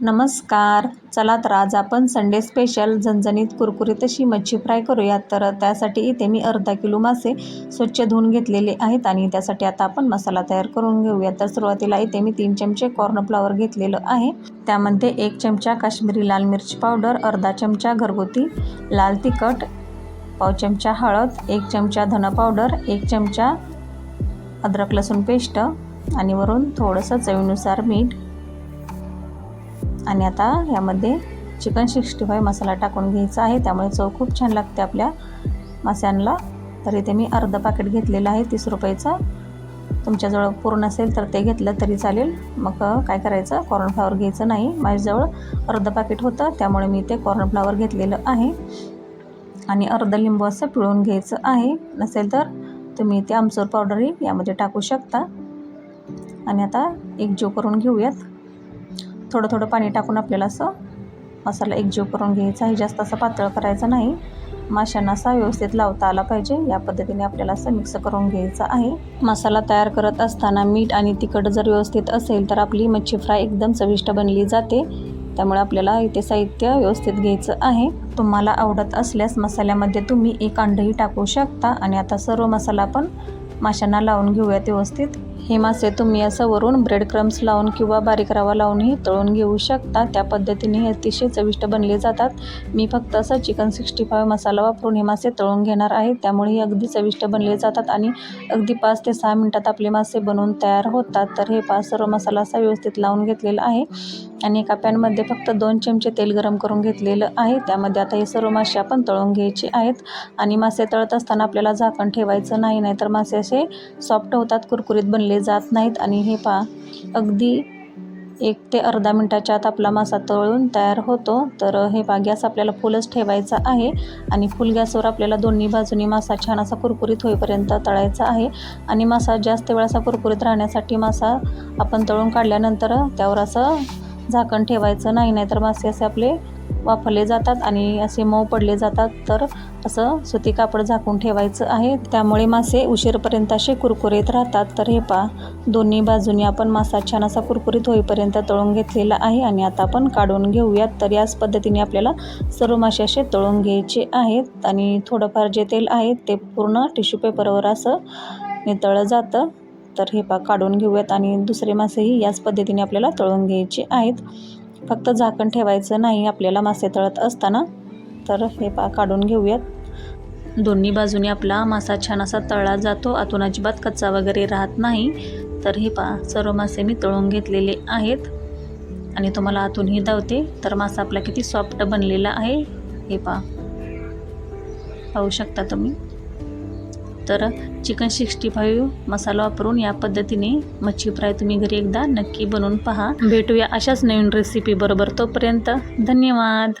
नमस्कार. चला तर आज आपण संडे स्पेशल झणझणीत कुरकुरीत अशी मच्छी फ्राय करूयात. तर त्यासाठी इथे मी अर्धा किलो मासे स्वच्छ धुवून घेतलेले आहेत आणि त्यासाठी आता आपण मसाला तयार करून घेऊया तर सुरुवातीला इथे मी तीन चमचे कॉर्नफ्लॉवर घेतलेलं आहे. त्यामध्ये एक चमचा काश्मीरी लाल मिरची पावडर अर्धा चमचा घरगुती लाल तिखट पाव चमचा हळद एक चमचा धन पावडर एक चमचा अद्रक लसूण पेस्ट आणि वरून थोडंसं चवीनुसार मीठ आणि आता यामध्ये चिकन सिक्स्टी फाय मसाला टाकून घ्यायचा आहे. त्यामुळे चव खूप छान लागते आपल्या मास्यांना तर इथे मी अर्धं पाकिट घेतलेलं आहे तीस रुपयाचं. तुमच्याजवळ पूर्ण असेल तर ते घेतलं तरी चालेल. मग काय करायचं? कॉर्नफ्लावर घ्यायचं नाही. माझ्याजवळ अर्धं पाकिट होतं त्यामुळे मी ते कॉर्नफ्लावर घेतलेलं आहे. आणि अर्ध लिंबू असं पिळून घ्यायचं आहे. नसेल तर तुम्ही ते आमचूर पावडरही यामध्ये टाकू शकता. आणि आता एकजीव करून घेऊयात. थोडं थोडं पाणी टाकून आपल्याला असं मसाला एकजीव करून घ्यायचा आहे. जास्त असं पातळ करायचं नाही. माशांना असा व्यवस्थित लावता आला पाहिजे. या पद्धतीने आपल्याला असं मिक्स करून घ्यायचं आहे. मसाला तयार करत असताना मीठ आणि तिखट जर व्यवस्थित असेल तर आपली मच्छी फ्राय एकदम चविष्ट बनली जाते. त्यामुळे आपल्याला इथे साहित्य व्यवस्थित घ्यायचं आहे. तुम्हाला आवडत असल्यास मसाल्यामध्ये तुम्ही एक अंडही टाकू शकता. आणि आता सर्व मसाला आपण माशांना लावून घेऊयात व्यवस्थित. हे मासे तुम्ही असं वरून ब्रेड क्रम्स लावून किंवा बारीक रवा लावूनही तळून घेऊ शकता. त्या पद्धतीने हे अतिशय चविष्ट बनले जातात. मी फक्त असं चिकन सिक्स्टी फाईव्ह मसाला वापरून हे मासे तळून घेणार आहे. त्यामुळे हे अगदी चविष्ट बनले जातात आणि अगदी पाच ते सहा मिनटात आपले मासे बनवून तयार होतात. तर हे पाच सर्व मसाला असा व्यवस्थित लावून घेतलेला आहे आणि एका पॅनमध्ये फक्त दोन चमचे तेल गरम करून घेतलेलं आहे. त्यामध्ये आता हे सर्व मासे आपण तळून घ्यायचे आहेत आणि मासे तळत असताना आपल्याला झाकण ठेवायचं नाही नाहीतर मासे असे सॉफ्ट होतात कुरकुरीत बनले जात नाहीत. आणि हे पा अगदी एक ते अर्धा मिनटाच्या आत आपला मासा तळून तयार होतो. तर हे पा गॅस आपल्याला फुलच ठेवायचा आहे. आणि फुल गॅसवर आपल्याला दोन्ही बाजूनी मासा छान असा कुरकुरीत होईपर्यंत तळायचा आहे. आणि मासा जास्त वेळ असा कुरकुरीत राहण्यासाठी मासा आपण तळून काढल्यानंतर त्यावर असं झाकण ठेवायचं. नाही नाहीतर मासे असे आपले वापरले जातात आणि असे मऊ पडले जातात तर असं सुती कापड झाकून ठेवायचं आहे. त्यामुळे मासे उशीरपर्यंत असे कुरकुरीत राहतात. तर हे पा दोन्ही बाजूनी आपण मासा छान असा कुरकुरीत होईपर्यंत तळून घेतलेला आहे आणि आता आपण काढून घेऊयात. तर याच पद्धतीने आपल्याला सर्व मासे असे तळून घ्यायचे आहेत आणि थोडंफार जे तेल आहे ते पूर्ण टिश्यू पेपरवर असं नितळलं जातं. तर हे पा काढून घेऊयात आणि दुसरे मासेही याच पद्धतीने आपल्याला तळून घ्यायचे आहेत. फक्त झाकण ठेवायचं नाही आपल्याला मासे तळत असताना. तर हे पा काढून घेऊयात. दोन्ही बाजूने आपला मासा छान असा तळला जातो. आतून अजिबात कच्चा वगैरे राहत नाही. तर हे पा सर्व मासे मी तळून घेतलेले आहेत. आणि तुम्हाला आतूनही धावते. तर मासा आपला किती सॉफ्ट बनलेला आहे. हे पा पाहू शकता तुम्ही. तर चिकन सिक्स्टी फाईव्ह मसाला वापरून या पद्धतीने मच्छी फ्राय तुम्ही घरी एकदा नक्की बनवून पहा. भेटूया अशाच नवीन रेसिपी बरोबर तोपर्यंत धन्यवाद.